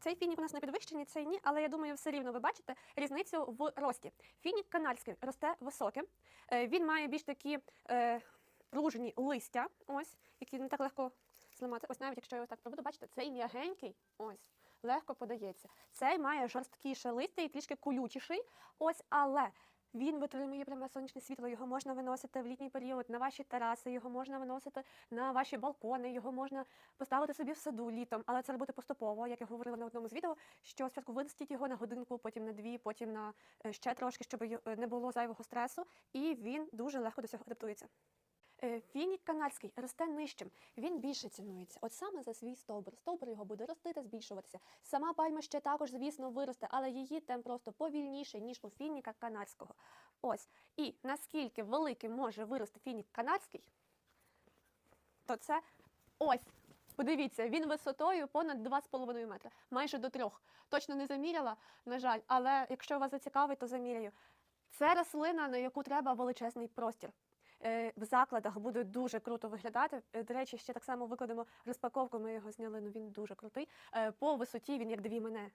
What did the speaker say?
Цей фінік у нас на підвищенні, цей ні, але я думаю, все рівно ви бачите різницю в рості. Фінік канальський росте високим, е, він має більш такі е, пружні листя, ось, які не так легко зламати. Ось навіть якщо я ось так проведу, бачите, цей м'ягенький, ось, легко подається. Цей має жорсткіше листя і трішки колючіший, ось, але він витримує пряме сонячне світло, його можна виносити в літній період на ваші тераси, його можна виносити на ваші балкони, його можна поставити собі в саду літом, але це робити поступово, як я говорила на одному з відео, що спочатку виростіть його на годинку, потім на дві, потім на е, ще трошки, щоб е, не було зайвого стресу, і він дуже легко до цього адаптується. Е, Фінік канадський росте нижчим, він більше цінується. От саме за свій стовбур. Стовбур його буде рости та збільшуватися. Сама пальма ще також, звісно, виросте, але її темп просто повільніше, ніж у фініка канадського. Ось. І наскільки великим може вирости фінік канадський, то це ось. Подивіться, він висотою понад 2,5 метра, майже до 3. Точно не заміряла, на жаль, але якщо вас зацікавить, то заміряю. Це рослина, на яку треба величезний простір. Е, В закладах буде дуже круто виглядати. Е, До речі, ще так само викладемо розпаковку. Ми його зняли. Ну він дуже крутий. Е, По висоті він як дві мене.